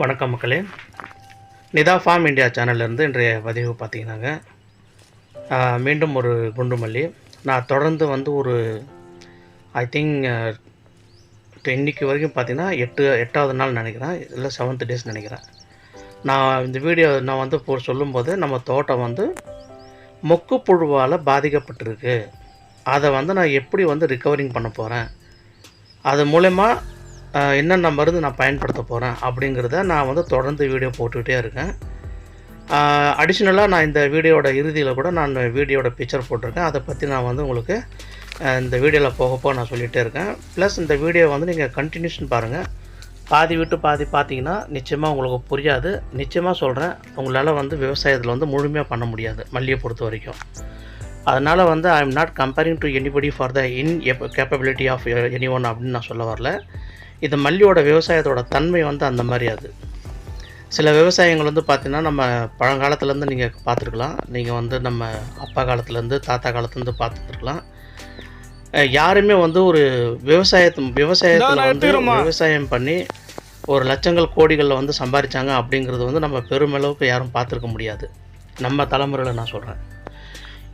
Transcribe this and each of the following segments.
வணக்கம் மக்களே. Nita form India சேனல்லேருந்து இன்றைய பதிவு பார்த்தீங்கன்னாங்க. மீண்டும் ஒரு குண்டு மல்லி நான் தொடர்ந்து வந்து ஒரு ஐ திங்க் இன்னைக்கு வரைக்கும் பார்த்தீங்கன்னா எட்டு எட்டாவது நாள் நினைக்கிறேன். இல்லை செவன்த் டேஸ் நினைக்கிறேன். நான் இந்த வீடியோ நான் வந்து இப்போ சொல்லும்போது நம்ம தோட்டம் வந்து மொக்கு புழுவால் பாதிக்கப்பட்டிருக்கு. அதை வந்து நான் எப்படி வந்து ரிக்கவரிங் பண்ண போகிறேன் அது மூலயமா என்னென்ன மருந்து நான் பயன்படுத்த போகிறேன் அப்படிங்கிறத நான் வந்து தொடர்ந்து வீடியோ போட்டுக்கிட்டே இருக்கேன். அடிஷ்னலாக நான் இந்த வீடியோட இறுதியில் கூட நான் வீடியோட பிக்சர் போட்டிருக்கேன். அதை பற்றி நான் வந்து உங்களுக்கு இந்த வீடியோவில் போக போக நான் சொல்லிகிட்டே இருக்கேன். ப்ளஸ் இந்த வீடியோ வந்து நீங்கள் கண்டினியூஷன் பாருங்கள் பாதி விட்டு பாதி பார்த்தீங்கன்னா நிச்சயமாக உங்களுக்கு புரியாது. நிச்சயமாக சொல்கிறேன் உங்களால் வந்து விவசாயத்தில் வந்து முழுமையாக பண்ண முடியாது மல்லியை பொறுத்த வரைக்கும். அதனால் வந்து I am not comparing to anybody for the in capability of any one அப்படின்னு நான் சொல்ல வரல. இது மல்லியோட விவசாயத்தோட தன்மை வந்து அந்த மாதிரி அது. சில விவசாயங்கள் வந்து பார்த்திங்கன்னா நம்ம பழங்காலத்துலேருந்து நீங்கள் பார்த்துருக்கலாம். நீங்கள் வந்து நம்ம அப்பா காலத்துலேருந்து தாத்தா காலத்துலேருந்து பார்த்துருக்கலாம். யாருமே வந்து ஒரு விவசாயத்து விவசாயத்தில் வந்து விவசாயம் பண்ணி ஒரு லட்சங்கள் கோடிகளில் வந்து சம்பாதிச்சாங்க அப்படிங்கிறது வந்து நம்ம பெருமளவுக்கு யாரும் பார்த்துருக்க முடியாது. நம்ம தலைமுறையில் நான் சொல்கிறேன்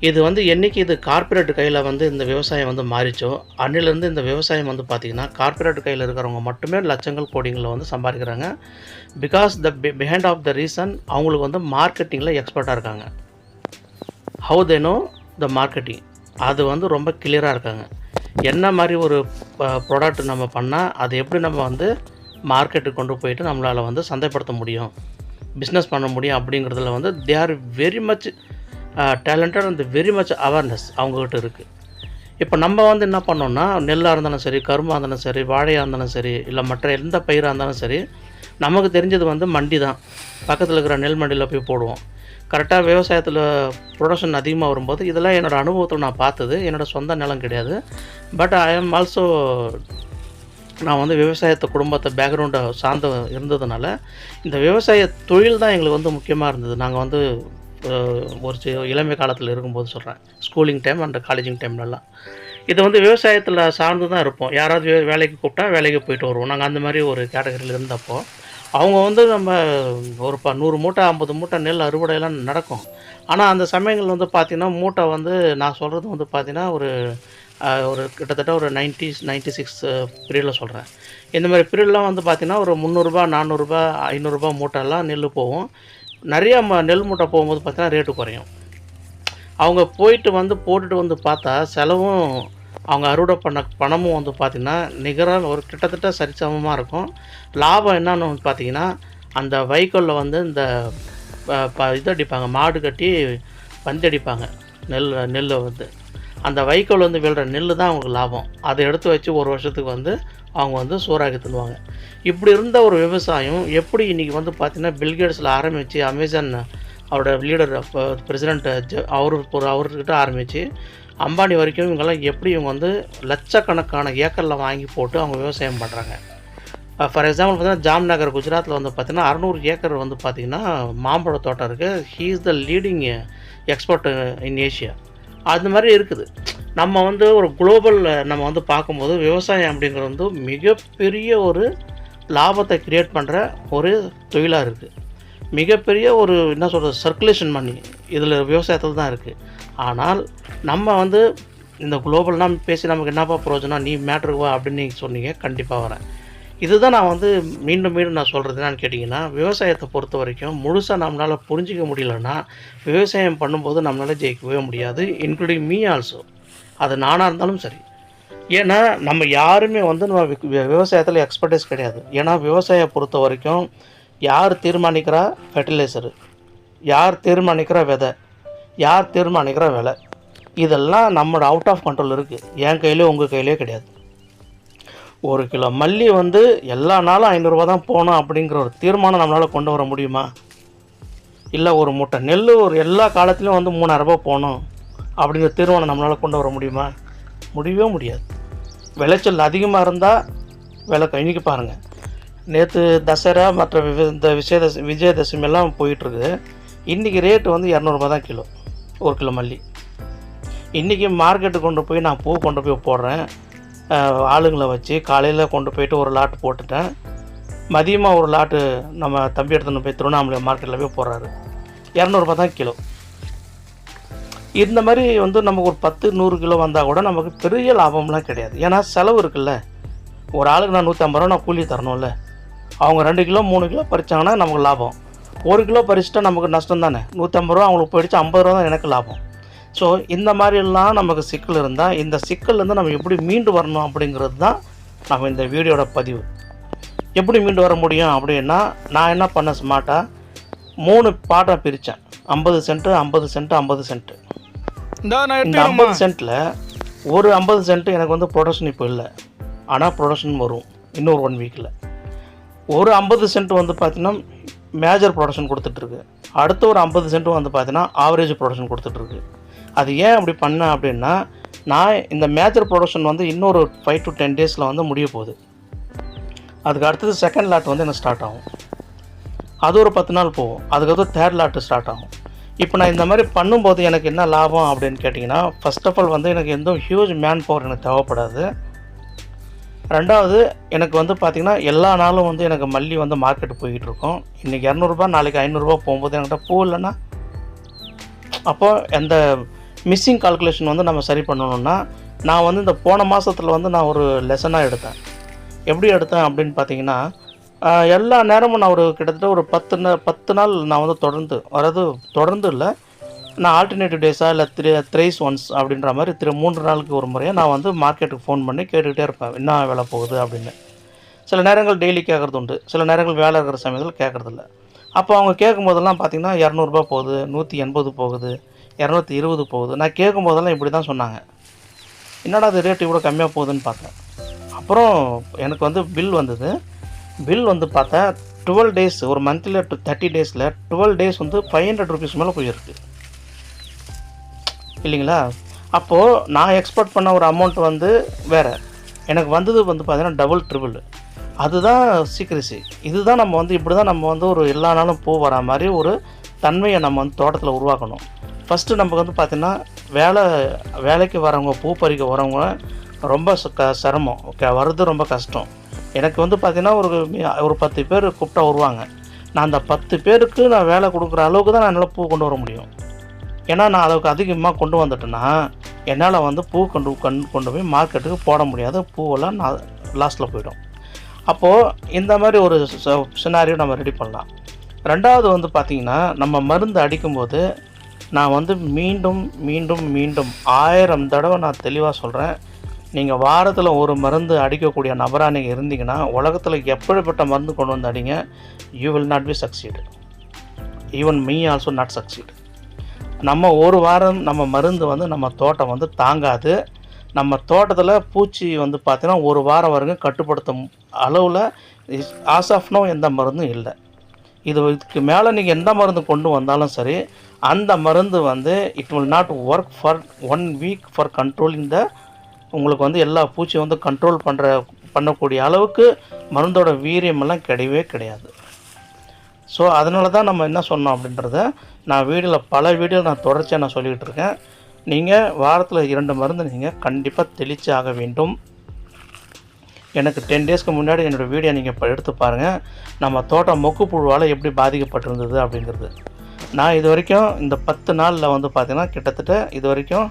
இது வந்து என்னைக்கு இது கார்பரேட் கையில் வந்து இந்த விவசாயம் வந்து மாறிச்சோ அன்னிலேருந்து இந்த விவசாயம் வந்து பார்த்திங்கன்னா கார்ப்பரேட் கையில் இருக்கிறவங்க மட்டுமே லட்சங்கள் கோடிங்களில் வந்து சம்பாதிக்கிறாங்க. Because the behind of the reason அவங்களுக்கு வந்து மார்க்கெட்டிங்கில் எக்ஸ்பர்ட்டாக இருக்காங்க. ஹவு தேனோ த மார்க்கெட்டிங் அது வந்து ரொம்ப கிளியராக இருக்காங்க. என்ன மாதிரி ஒரு ப்ராடக்ட் நம்ம பண்ணால் அது எப்படி நம்ம வந்து மார்க்கெட்டுக்கு கொண்டு போயிட்டு நம்மளால் வந்து சந்தைப்படுத்த முடியும்? பிஸ்னஸ் பண்ண முடியும் அப்படிங்கிறதுல வந்து they are very much talented and very much awareness அவங்கக்கிட்ட இருக்குது இப்போ நம்ம வந்து என்ன பண்ணோம்னா நெல்லாக இருந்தாலும் சரி கரும்பாக இருந்தாலும் சரி வாழையாக இருந்தாலும் சரி இல்லை மற்ற எந்த பயிராக இருந்தாலும் சரி நமக்கு தெரிஞ்சது வந்து மண்டி தான். பக்கத்தில் இருக்கிற நெல் மண்டியில் போய் போடுவோம். கரெக்டாக விவசாயத்தில் ப்ரொடக்ஷன் அதிகமாக வரும்போது இதெல்லாம் என்னோடய அனுபவத்தில் நான் பார்த்தது. என்னோடய சொந்த நிலம் கிடையாது. பட் ஐ ஆம் ஆல்சோ நான் வந்து விவசாயத்தை குடும்பத்தை பேக்ரவுண்டை சார்ந்த இருந்ததுனால இந்த விவசாய தொழில் தான் எங்களுக்கு வந்து முக்கியமாக இருந்தது. நாங்கள் வந்து ஒரு இளமை காலத்தில் இருக்கும்போது சொல்கிறேன் ஸ்கூலிங் டைம் அண்ட் காலேஜிங் டைம்லலாம் இது வந்து விவசாயத்தில் சார்ந்து தான் இருப்போம். யாராவது வே- வேலைக்கு கூப்பிட்டா வேலைக்கு போயிட்டு வருவோம். நாங்கள் அந்த மாதிரி ஒரு கேட்டகரியில் இருந்தப்போ அவங்க வந்து நம்ம ஒரு ப நூறு மூட்டை ஐம்பது மூட்டை நெல் அறுவடையெல்லாம் நடக்கும். ஆனால் அந்த சமயங்கள் வந்து பார்த்திங்கன்னா மூட்டை வந்து நான் சொல்கிறது வந்து பார்த்திங்கன்னா ஒரு ஒரு கிட்டத்தட்ட ஒரு நைன்டி நைன்ட்டி சிக்ஸ் பீரியடில் சொல்கிறேன் இந்த மாதிரி பீரியட்லாம் வந்து பார்த்திங்கன்னா ஒரு முந்நூறுரூபா நானூறுரூபா ஐநூறுரூபா மூட்டைலாம் நெல் போகும். நிறையா ம நெல் மூட்டை போகும்போது பார்த்தீங்கன்னா ரேட்டு குறையும். அவங்க போயிட்டு வந்து போட்டுட்டு வந்து பார்த்தா செலவும் அவங்க அறுவடை பண்ண பணமும் வந்து பார்த்திங்கன்னா நிகராக ஒரு கிட்டத்தட்ட சரிசமமாக இருக்கும். லாபம் என்னன்னு வந்து பார்த்தீங்கன்னா அந்த வைக்கோலில் வந்து இந்த ப- ப- இது அடிப்பாங்க மாடு கட்டி பந்தி அடிப்பாங்க நெல் நெல்லை வந்து. அந்த வைக்கோல் வந்து விழுற நெல் தான் அவங்களுக்கு லாபம். அதை எடுத்து வச்சு ஒரு வருஷத்துக்கு வந்து அவங்க வந்து சோறாக்கி தள்ளுவாங்க இப்படி இருந்த ஒரு விவசாயம் எப்படி இன்றைக்கி வந்து பார்த்திங்கன்னா பில்கேட்ஸில் ஆரம்பித்து அமேசான் அவரோட லீடர் பிரசிடெண்ட் அவர் ஒரு அவர்கிட்ட ஆரம்பித்து அம்பானி வரைக்கும் இவங்கெல்லாம் எப்படி இவங்க வந்து லட்சக்கணக்கான ஏக்கரில் வாங்கி போட்டு அவங்க விவசாயம் பண்ணுறாங்க ஃபார் எக்ஸாம்பிள் பார்த்தீங்கன்னா ஜாம்நகர் குஜராத்தில் வந்து பார்த்தீங்கன்னா அறநூறு ஏக்கர் வந்து பார்த்திங்கன்னா மாம்பழ தோட்டம் இருக்குது he is the leading expert in Asia அது மாதிரி இருக்குது. நம்ம வந்து ஒரு குளோபல் நம்ம வந்து பார்க்கும்போது விவசாயம் அப்படிங்கிறது வந்து மிகப்பெரிய ஒரு லாபத்தை கிரியேட் பண்ணுற ஒரு தொழிலாக இருக்குது மிகப்பெரிய ஒரு என்ன சொல்கிறது சர்க்குலேஷன் பண்ணி இதில் விவசாயத்தில் தான் இருக்குது ஆனால் நம்ம வந்து இந்த குளோபல்லாம் பேசி நமக்கு என்னப்பா பிரயோஜனம் நீ மேட்ருக்கு வா அப்படின்னு நீங்கள் சொன்னீங்க கண்டிப்பாக வரேன். இதுதான் நான் வந்து மீண்டும் மீண்டும் நான் சொல்கிறது என்னன்னு கேட்டிங்கன்னா விவசாயத்தை பொறுத்த வரைக்கும் முழுசாக நம்மளால் புரிஞ்சிக்க முடியலன்னா விவசாயம் பண்ணும்போது நம்மளால் ஜெயிக்கவே முடியாது இன்க்ளூடிங் மீ ஆல்சோ அது நானாக இருந்தாலும் சரி. ஏன்னா நம்ம யாருமே வந்து நம்ம வி- விவசாயத்தில் எக்ஸ்பர்டைஸ் கிடையாது. ஏன்னா விவசாயம் பொறுத்த வரைக்கும் யார் தீர்மானிக்கிறா? ஃபெர்டிலைசரு யார் தீர்மானிக்கிறா விதை? யார் தீர்மானிக்கிறா விலை? இதெல்லாம் நம்மளோட அவுட் ஆஃப் கண்ட்ரோல் இருக்குது என் கையிலே உங்கள் கையிலே கிடையாது. ஒரு கிலோ மல்லி வந்து எல்லா நாளும் ஐநூறுரூவா தான் போகணும் அப்படிங்கிற ஒரு தீர்மானம் நம்மளால் கொண்டு வர முடியுமா? இல்லை ஒரு மூட்டை நெல் ஒரு எல்லா காலத்துலேயும் வந்து மூணாயிரரூபா போகணும் அப்படிங்கிற தீர்மானம் நம்மளால் கொண்டு வர முடியுமா? முடியவே முடியாது. விளைச்சல் அதிகமாக இருந்தால் விலை இன்னைக்கு பாருங்கள் நேற்று தசரா மற்ற வி- இந்த விஜயதச விஜயதசமி எல்லாம் போயிட்டுருக்குது. இன்றைக்கி ரேட்டு வந்து இரநூறுபா தான் கிலோ ஒரு கிலோ மல்லி. இன்றைக்கி மார்க்கெட்டுக்கு கொண்டு போய் நான் பூ கொண்டு போய் போடுறேன். ஆளுங்களை வச்சு காலையில் கொண்டு போயிட்டு ஒரு லாட் போட்டுட்டேன். மதியமாக ஒரு லாட்டு நம்ம தம்பி எடுத்துன்னு போய் திருவண்ணாமலை மார்க்கெட்டில் போய் போடுறாரு. இரநூறுபா தான் கிலோ. இந்த மாதிரி வந்து நமக்கு ஒரு பத்து நூறு கிலோ வந்தால் கூட நமக்கு பெரிய லாபம்லாம் கிடையாது. ஏன்னா செலவு இருக்குல்ல. ஒரு ஆளுக்கு நான் நூற்றம்பது ரூபா நான் கூலி தரணும்ல. அவங்க ரெண்டு கிலோ மூணு கிலோ பறிச்சாங்கன்னா நமக்கு லாபம். ஒரு கிலோ பறிச்சுட்டா நமக்கு நஷ்டம் தானே. நூற்றம்பது ரூபா அவங்களுக்கு போயிடுச்சு ஐம்பது ரூபா தான் எனக்கு லாபம். ஸோ இந்த மாதிரிலாம் நமக்கு சிக்கல் இருந்தால் இந்த சிக்கல்லேருந்து நம்ம எப்படி மீண்டு வரணும் அப்படிங்கிறது தான் நம்ம இந்த வீடியோட பதிவு. எப்படி மீண்டு வர முடியும் அப்படின்னா நான் என்ன பண்ண ஸ்மார்ட்டாக மூணு பாட்டாக பிரித்தேன் ஐம்பது சென்ட்டு ஐம்பது சென்ட்டு ஐம்பது சென்ட்டு இந்த ஐம்பது சென்ட்டில் ஒரு ஐம்பது சென்ட் எனக்கு வந்து ப்ரொடக்ஷன் இப்போ இல்லை. ஆனால் ப்ரொடக்ஷன் வரும். இன்னொரு ஒன் வீக்கில் ஒரு ஐம்பது சென்ட் வந்து பார்த்தீங்கன்னா மேஜர் ப்ரொடக்ஷன் கொடுத்துட்ருக்கு அடுத்த ஒரு ஐம்பது சென்ட் வந்து பார்த்தீங்கன்னா ஆவரேஜ் ப்ரொடக்ஷன் கொடுத்துட்ருக்கு அது ஏன் அப்படி பண்ணேன் அப்படின்னா நான் இந்த மேஜர் ப்ரொடக்ஷன் வந்து இன்னொரு ஃபைவ் டு டென் டேஸில் வந்து முடிய போகுது. அதுக்கு அடுத்தது செகண்ட் லாட் வந்து எனக்கு ஸ்டார்ட் ஆகும். அது ஒரு பத்து நாள் போகும். அதுக்கப்புறம் தேர்ட் லாட்டு ஸ்டார்ட் ஆகும். இப்போ நான் இந்த மாதிரி பண்ணும்போது எனக்கு என்ன லாபம் அப்படின்னு கேட்டிங்கன்னா ஃபஸ்ட் ஆஃப் ஆல் வந்து எனக்கு எந்த ஹியூஜ் மேன் பவர் எனக்கு தேவைப்படாது. ரெண்டாவது எனக்கு வந்து பார்த்திங்கன்னா எல்லா நாளும் வந்து எனக்கு மல்லி வந்து மார்க்கெட்டு போய்கிட்டு இருக்கும். இன்றைக்கி இரநூறுபா நாளைக்கு ஐநூறுரூவா போகும்போது என்கிட்ட பூ இல்லைன்னா அப்போது அந்த மிஸ்ஸிங் கால்குலேஷன் வந்து நம்ம சரி பண்ணணும்னா நான் வந்து இந்த போன மாதத்தில் வந்து நான் ஒரு லெசனாக எடுத்தேன். எப்படி எடுத்தேன் அப்படின்னு பார்த்தீங்கன்னா எல்லா நேரமும் நான் ஒரு கிட்டத்தட்ட ஒரு பத்து நா பத்து நாள் நான் வந்து தொடர்ந்து அதாவது தொடர்ந்து இல்லை நான் ஆல்டர்னேட்டிவ் டேஸாக இல்லை த்ரீ த்ரைஸ் ஒன்ஸ் அப்படின்ற மாதிரி திரு மூன்று நாளுக்கு ஒரு முறையாக நான் வந்து மார்க்கெட்டுக்கு ஃபோன் பண்ணி கேட்டுக்கிட்டே இருப்பேன். என்ன வேலை போகுது அப்படின்னு. சில நேரங்கள் டெய்லி கேட்குறது உண்டு. சில நேரங்கள் வேலை இருக்கிற சமயத்தில் கேட்குறதில்ல அப்போ அவங்க கேட்கும் போதெல்லாம் பார்த்தீங்கன்னா இரநூறுபா போகுது நூற்றி எண்பது போகுது. இரநூத்தி இருபது போகுது. நான் கேட்கும் போதெல்லாம் இப்படி தான் சொன்னாங்க. என்னடா அது ரேட் இவ்வளோ கம்மியாக போகுதுன்னு பார்த்தேன். அப்புறம் எனக்கு வந்து பில் வந்தது. பில் வந்து பார்த்தா டுவெல் டேஸ் ஒரு மந்த்தில் தேர்ட்டி டேஸில் டுவெல் டேஸ் வந்து ஃபைவ் ஹண்ட்ரட் ருபீஸ் மேலே போயிருக்கு. இல்லைங்களா? அப்போது நான் எக்ஸ்பெக்ட் பண்ண ஒரு அமௌண்ட் வந்து வேறு. எனக்கு வந்தது வந்து பார்த்தீங்கன்னா டபுள் ட்ரிபிள் அதுதான் சீக்கிரசி இதுதான் நம்ம வந்து இப்படி தான் நம்ம வந்து ஒரு எல்லா நாளும் பூ வரா மாதிரி ஒரு தன்மையை நம்ம வந்து தோட்டத்தில் உருவாக்கணும். ஃபஸ்ட்டு நமக்கு வந்து பார்த்திங்கன்னா வேலை வேலைக்கு வரவங்க பூ பறிக்க வரவங்க ரொம்ப ச- க சிரமம். ஓகே வர்றது ரொம்ப கஷ்டம். எனக்கு வந்து பார்த்திங்கன்னா ஒரு ஒரு பத்து பேர் கூப்பிட்டா வருவாங்க. நான் அந்த பத்து பேருக்கு நான் வேலை கொடுக்குற அளவுக்கு தான் நான் என்னால் பூ கொண்டு வர முடியும். ஏன்னா நான் அளவுக்கு அதிகமாக கொண்டு வந்துட்டேன்னா என்னால் வந்து பூ கொண்டு கொண்டு கொண்டு போய் மார்க்கெட்டுக்கு போட முடியாத. பூவெல்லாம் நான் லாஸ்ட்டில் போயிடும். அப்போது இந்த மாதிரி ஒரு சினாரியோ நம்ம ரெடி பண்ணலாம். ரெண்டாவது வந்து பார்த்திங்கன்னா நம்ம மருந்து அடிக்கும்போது நான் வந்து மீண்டும் மீண்டும் மீண்டும் ஆயிரம் தடவை நான் தெளிவாக சொல்கிறேன் நீங்கள் வாரத்தில் ஒரு மருந்து அடிக்கக்கூடிய நபராக நீங்கள் இருந்தீங்கன்னா உலகத்தில் எப்படிப்பட்ட மருந்து கொண்டு வந்து அடிங்க you will not be succeed even me also not succeed நம்ம ஒரு வாரம் நம்ம மருந்து வந்து நம்ம தோட்டம் வந்து தாங்காது. நம்ம தோட்டத்தில் பூச்சி வந்து பார்த்தீங்கன்னா ஒரு வாரம் வரைக்கும் கட்டுப்படுத்தும் அளவில் ஆஸ் ஆஃப் நோ எந்த மருந்தும் இல்லை. இது இதுக்கு மேலே நீங்கள் எந்த மருந்து கொண்டு வந்தாலும் சரி அந்த மருந்து வந்து it will not work for one week for controlling the உங்களுக்கு வந்து எல்லா பூச்சி வந்து கண்ட்ரோல் பண்ணுற பண்ணக்கூடிய அளவுக்கு மருந்தோட வீரியமெல்லாம் கிடையவே கிடையாது. ஸோ அதனால தான் நம்ம என்ன சொன்னோம் அப்படின்றத நான் வீடியோவில் பல வீடியோ நான் தொடர்ச்சியாக நான் சொல்லிக்கிட்டு இருக்கேன். நீங்கள் வாரத்தில் இரண்டு மருந்து நீங்கள் கண்டிப்பாக தெளிச்சாக வேண்டும். எனக்கு டென் டேஸ்க்கு முன்னாடி என்னோடய வீடியோ நீங்கள் இப்போ எடுத்து பாருங்கள் நம்ம தோட்டம் மொக்கு புழுவால் எப்படி பாதிக்கப்பட்டிருந்தது அப்படிங்கிறது. நான் இது வரைக்கும் இந்த பத்து நாளில் வந்து பார்த்திங்கன்னா கிட்டத்தட்ட இது வரைக்கும்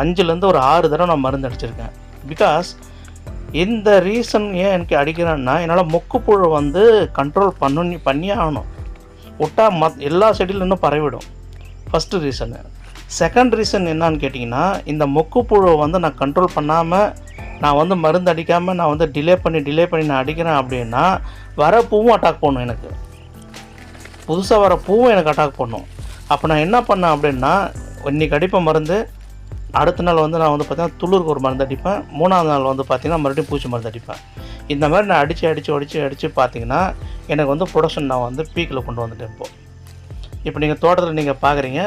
அஞ்சுலேருந்து ஒரு ஆறு தடவை நான் மருந்து அடிச்சிருக்கேன். பிகாஸ் இந்த ரீசன் ஏன் எனக்கு அடிக்கிறேன்னா என்னால் மொக்குப்புழு வந்து கண்ட்ரோல் பண்ணி பண்ணியே ஆகணும். விட்டா மத் எல்லா செடியிலும் இன்னும் பரவிடும். ஃபஸ்ட்டு ரீசனு செகண்ட் ரீசன் என்னான்னு கேட்டிங்கன்னா இந்த மொக்குப்புழுவை வந்து நான் கண்ட்ரோல் பண்ணாமல் நான் வந்து மருந்து அடிக்காமல் நான் வந்து டிலே பண்ணி டிலே பண்ணி நான் அடிக்கிறேன் அப்படின்னா வர பூவும் அட்டாக் பண்ணும் எனக்கு. புதுசாக வர பூவும் எனக்கு அட்டாக் பண்ணும். அப்போ நான் என்ன பண்ணேன் அப்படின்னா இன்றைக்கி அடிப்பேன் மருந்து அடுத்த நாள் வந்து நான் வந்து பார்த்திங்கன்னா துளுருக்கு ஒரு மருந்து அடிப்பேன். மூணாவது நாள் வந்து பார்த்திங்கன்னா மறுபடியும் பூச்சி மருந்து அடிப்பேன். இந்த மாதிரி நான் அடித்து அடித்து அடித்து அடித்து பார்த்தீங்கன்னா எனக்கு வந்து ப்ரொடக்ஷன் நான் வந்து பீக்கில் கொண்டு வந்துட்டேன் இப்போது இப்போ நீங்கள் தோட்டத்தில் நீங்கள் பார்க்குறீங்க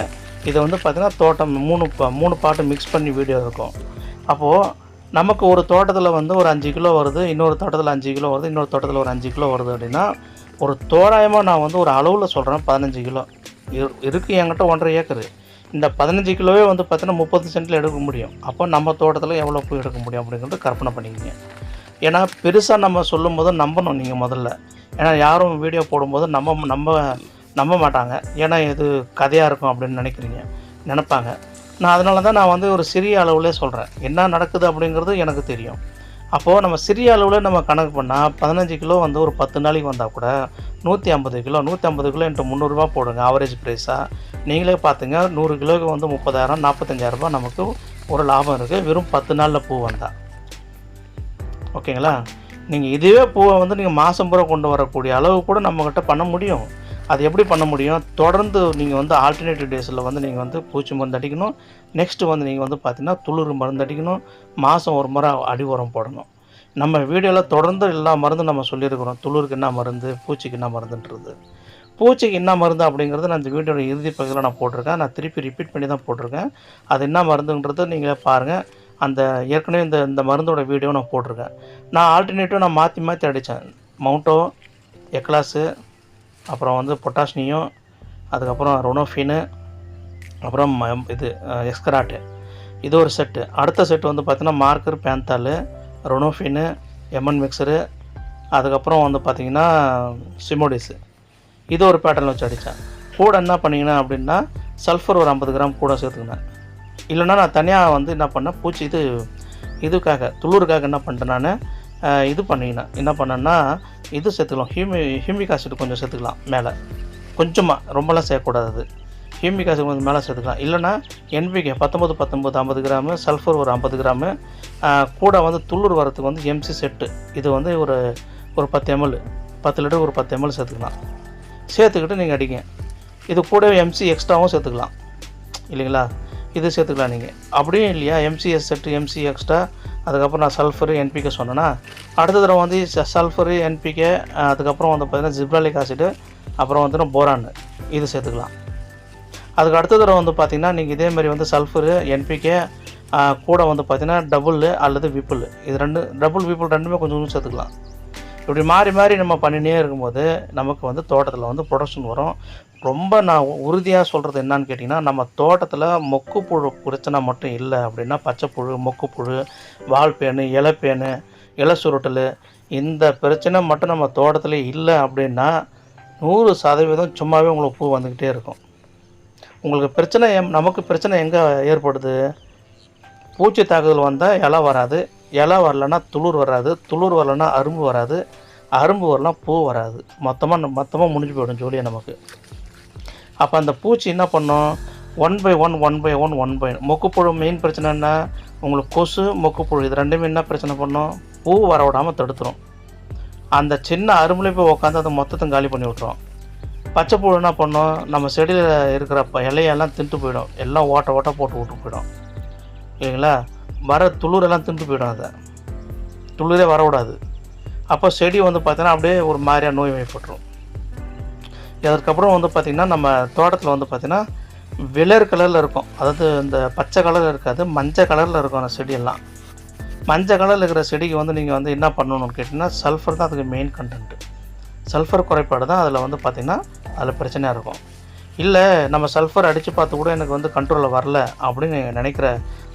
இதை வந்து பார்த்திங்கன்னா தோட்டம் மூணு பா மூணு பாட்டு மிக்ஸ் பண்ணி வீடியோ இருக்கும். அப்போது நமக்கு ஒரு தோட்டத்தில் வந்து ஒரு அஞ்சு கிலோ வருது இன்னொரு தோட்டத்தில் அஞ்சு கிலோ வருது இன்னொரு தோட்டத்தில் ஒரு அஞ்சு கிலோ வருது அப்படின்னா ஒரு தோராயமாக நான் வந்து ஒரு அளவில் சொல்கிறேன் பதினஞ்சு கிலோ. இரு- என்கிட்ட ஒன்றரை ஏக்கரு. இந்த பதினஞ்சு கிலோவே வந்து பார்த்தீங்கன்னா முப்பது சென்ட்டில் எடுக்க முடியும். அப்போ நம்ம தோட்டத்தில் எவ்வளோ பூ எடுக்க முடியும் அப்படிங்கிறது கற்பனை பண்ணிக்கிங்க. ஏன்னா பெருசாக நம்ம சொல்லும் போது நம்பணும் நீங்கள் முதல்ல. ஏன்னா யாரும் வீடியோ போடும்போது நம்ம நம்ம நம்ப மாட்டாங்க ஏன்னா இது கதையாக இருக்கும் அப்படின்னு நினைக்கிறீங்க. நினைப்பாங்க. நான் அதனால தான் நான் வந்து ஒரு சிறிய அளவில் சொல்கிறேன் என்ன நடக்குது அப்படிங்கிறது எனக்கு தெரியும். அப்போது நம்ம சிறிய அளவில் நம்ம கணக்கு பண்ணால் பதினஞ்சு கிலோ வந்து ஒரு பத்து நாளைக்கு வந்தால் கூட நூற்றி ஐம்பது கிலோ நூற்றி ஐம்பது கிலோ என்ட்டு முந்நூறுரூவா போடுங்க ஆவரேஜ் ப்ரைஸாக நீங்களே பார்த்துங்க நூறு கிலோவுக்கு வந்து முப்பதாயிரம் நாற்பத்தஞ்சாயிரரூபா நமக்கு ஒரு லாபம் இருக்குது வெறும் பத்து நாளில் பூ வந்தால் ஓகேங்களா? நீங்கள் இதுவே பூவை வந்து நீங்கள் மாதம் பூரா கொண்டு வரக்கூடிய அளவு கூட நம்மக்கிட்ட பண்ண முடியும். அது எப்படி பண்ண முடியும்? தொடர்ந்து நீங்கள் வந்து ஆல்டர்னேட்டிவ் டேஸில் வந்து நீங்கள் வந்து பூச்சி மருந்து அடிக்கணும். நெக்ஸ்ட்டு வந்து நீங்கள் வந்து பார்த்தீங்கன்னா துளிர் மருந்து அடிக்கணும். மாதம் ஒரு முறை அடி உரம் போடணும். நம்ம வீடியோவில் தொடர்ந்து எல்லா மருந்தும் நம்ம சொல்லியிருக்கிறோம். துளிருக்கு என்ன மருந்து பூச்சிக்கு என்ன மருந்துன்றது. பூச்சிக்கு என்ன மருந்து அப்படிங்கிறது நான் இந்த வீடியோட இறுதி பகுதியில் நான் போட்டிருக்கேன். நான் திருப்பி ரிப்பீட் பண்ணி தான் போட்டிருக்கேன். அது என்ன மருந்துன்றது நீங்களே பாருங்கள் அந்த ஏற்கனவே இந்த இந்த மருந்தோட வீடியோ நான் போட்டிருக்கேன். நான் ஆல்டர்னேட்டிவ் நான் மாற்றி மாற்றி அடித்தேன். மவுண்டோ எக்லாஸு அப்புறம் வந்து பொட்டாஷ்னியம் அதுக்கப்புறம் ரொனோஃபினு அப்புறம் ம- இது எஸ்கராட்டு இது ஒரு செட்டு அடுத்த செட்டு வந்து பார்த்திங்கன்னா மார்க்கர் பேந்தாலு ரொனோஃபினு எமன் மிக்சரு அதுக்கப்புறம் வந்து பார்த்திங்கன்னா சிமோடிஸு இது ஒரு பேட்டர்ன் வச்சு அடித்தேன் கூட என்ன பண்ணிங்கன்னா அப்படின்னா சல்ஃபர் ஒரு ஐம்பது கிராம் கூட சேர்த்துக்கினேன் இல்லைன்னா நான் தனியாக வந்து என்ன பண்ணேன் பூச்சி இது இதுக்காக துளுருக்காக என்ன பண்ணிட்டேன் நான் இது பண்ணிக்கினேன் என்ன பண்ணேன்னா இது சேர்த்துக்கலாம். ஹியூமி ஹியூமிக் ஆசிட் கொஞ்சம் சேர்த்துக்கலாம் மேலே. கொஞ்சமாக ரொம்பலாம் சேர்க்கக்கூடாது அது. ஹியூமிக் ஆசிட் கொஞ்சம் மேலே சேர்த்துக்கலாம். இல்லைன்னா என்பிகே பத்தொம்பது பத்தொம்பது ஐம்பது கிராமு சல்ஃபர் ஒரு ஐம்பது கிராமு கூட வந்து துள்ளூர் வரத்துக்கு வந்து எம்சி செட்டு இது வந்து ஒரு ஒரு பத்து எம்எல் பத்து லிட்டர் ஒரு பத்து எம்எல் சேர்த்துக்கலாம். சேர்த்துக்கிட்டு நீங்கள் அடிங்க. இது கூட எம்சி எக்ஸ்ட்ராவும் சேர்த்துக்கலாம். இல்லைங்களா? இது சேர்த்துக்கலாம் நீங்கள் அப்படியும் இல்லையா? எம்சிஎஸ் செட்டு எம்சி எக்ஸ்ட்ரா அதுக்கப்புறம் நான் சல்ஃபரு என்பிகே சொன்னேன்னா அடுத்த தடவை வந்து சல்ஃபரு என்பிகே அதுக்கப்புறம் வந்து பார்த்தீங்கன்னா ஜிப்ராலிக் ஆசிடு அப்புறம் வந்து போரான் இது சேர்த்துக்கலாம். அதுக்கு அடுத்த தடவை வந்து பார்த்திங்கன்னா நீங்கள் இதேமாரி வந்து சல்ஃபரு என்பிகே கூட வந்து பார்த்தீங்கன்னா டபுள் அல்லது விப்புல். இது ரெண்டு டபுள் விப்புல் ரெண்டுமே கொஞ்சம் கொஞ்சம் சேர்த்துக்கலாம். இப்படி மாறி மாறி நம்ம பண்ணினே இருக்கும்போது நமக்கு வந்து தோட்டத்தில் வந்து ப்ரொடக்ஷன் வரும். ரொம்ப நான் உறுதியாக சொல்கிறது என்னன்னு கேட்டிங்கன்னா நம்ம தோட்டத்தில் மொக்குப்புழு பிரச்சனை மட்டும் இல்லை அப்படின்னா பச்சைப்புழு மொக்குப்புழு வால்பேனு இலைப்பேனு இலை சுருட்டல் இந்த பிரச்சனை மட்டும் நம்ம தோட்டத்தில் இல்லை அப்படின்னா நூறு சதவீதம் சும்மாவே உங்களுக்கு பூ வந்துக்கிட்டே இருக்கும். உங்களுக்கு பிரச்சனை எம்- நமக்கு பிரச்சனை எங்கே ஏற்படுது? பூச்சி தாக்குதல் வந்தால் இலை வராது. இலை வரலன்னா துளிர் வராது. துளிர் வரலன்னா அரும்பு வராது. அரும்பு வரலாம் பூ வராது. மொத்தமாக மொத்தமாக முடிஞ்சு போயிடும் ஜோலியை நமக்கு. அப்போ அந்த பூச்சி என்ன பண்ணும்? One by one one by one one by மொக்குப்புழு main பிரச்சனைன்னா உங்களுக்கு கொசு மொக்குப்புழு இது ரெண்டுமே என்ன பிரச்சனை பண்ணும்? பூ வர விடாமல் தடுத்துரும். அந்த சின்ன அருமலை போய் உட்காந்து அதை மொத்தத்தையும் காலி பண்ணி விட்ருவோம் பச்சை புழு என்ன பண்ணும்? நம்ம செடியில் இருக்கிற ப- இலையெல்லாம் தின்ட்டு போயிடும். எல்லாம் ஓட்ட ஓட்ட போட்டு விட்டு போயிடும். இல்லைங்களா? வர துளிரெல்லாம் தின்ட்டு போயிடும் அதை. துளிரே வரவிடாது அப்போ செடி வந்து பார்த்திங்கன்னா அப்படியே ஒரு மாதிரியாக நோய் வைப்பட்டுரும் இதற்கப்புறம் வந்து பார்த்திங்கன்னா நம்ம தோட்டத்தில் வந்து பார்த்திங்கன்னா வெளிர் கலரில் இருக்கும். அதாவது இந்த பச்சை கலரில் இருக்காது மஞ்சள் கலரில் இருக்கும் அந்த செடியெல்லாம். மஞ்சள் கலரில் இருக்கிற செடிக்கு வந்து நீங்கள் வந்து என்ன பண்ணணும்னு கேட்டிங்கன்னா சல்ஃபர் தான் அதுக்கு மெயின் கண்டென்ட்டு சல்ஃபர் குறைபாடு தான் அதில் வந்து பார்த்திங்கன்னா அதில் பிரச்சனையாக இருக்கும். இல்லை நம்ம சல்ஃபர் அடித்து பார்த்து கூட எனக்கு வந்து கண்ட்ரோலில் வரல அப்படின்னு நினைக்கிற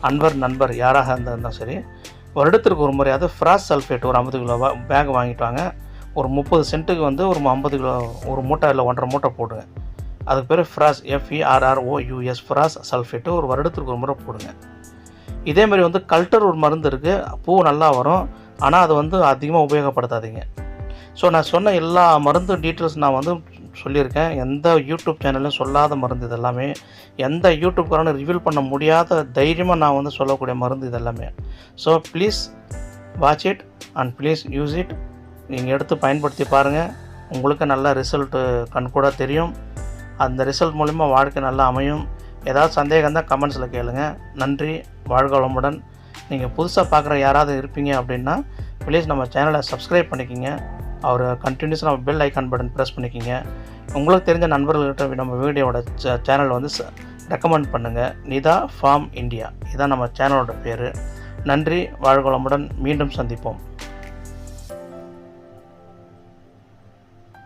அன்பர் நண்பர் யாராக இருந்தாலும் சரி வருடத்திற்கு ஒரு முறையாவது ஃப்ராஸ் சல்ஃபேட் ஒரு ஐம்பது கிலோ பேக் வாங்கிட்டு வாங்க. ஒரு முப்பது சென்ட்டுக்கு வந்து ஒரு ஐம்பது கிலோ ஒரு மூட்டை இல்லை ஒன்றரை மூட்டை போடுங்க. அதுக்கு பேர் ஃப்ராஸ் எஃப்இஆர்ஆர்ஓ யூஎஸ் ஃப்ராஸ் சல்ஃபேட்டு ஒரு வருடத்திற்கு ஒரு முறை போடுங்க. இதே மாதிரி வந்து கல்டர் ஒரு மருந்து இருக்குது பூ நல்லா வரும். ஆனால் அது வந்து அதிகமாக உபயோகப்படுத்தாதீங்க. ஸோ நான் சொன்ன எல்லா மருந்து டீட்டெயில்ஸ் நான் வந்து சொல்லியிருக்கேன். எந்த யூடியூப் சேனல்லையும் சொல்லாத மருந்து இது எல்லாமே. எந்த யூடியூப்காரனும் ரிவீல் பண்ண முடியாத தைரியமாக நான் வந்து சொல்லக்கூடிய மருந்து இது எல்லாமே. So please watch it and please use it நீங்கள் எடுத்து பயன்படுத்தி பாருங்கள் உங்களுக்கு நல்ல ரிசல்ட்டு கண்கூட தெரியும். அந்த ரிசல்ட் மூலிமா வாழ்க்கை நல்லா அமையும். ஏதாவது சந்தேகம் தான் கமெண்ட்ஸில் கேளுங்கள் நன்றி வாழ்க வளமுடன். நீங்கள் புதுசாக பார்க்குற யாராவது இருப்பீங்க அப்படின்னா ப்ளீஸ் நம்ம சேனலை சப்ஸ்கிரைப் பண்ணிக்கிங்க. அவர் கண்டினியூஸாக நம்ம பெல் ஐக்கான் பட்டன் ப்ரெஸ் பண்ணிக்கிங்க. உங்களுக்கு தெரிஞ்ச நண்பர்கள்கிட்ட நம்ம வீடியோவோட சேனல் வந்து ரெக்கமெண்ட் பண்ணுங்கள் நிதா ஃபார்ம் இந்தியா இதுதான் நம்ம சேனலோட பேர். நன்றி வாழ்வளமுடன் மீண்டும் சந்திப்போம்.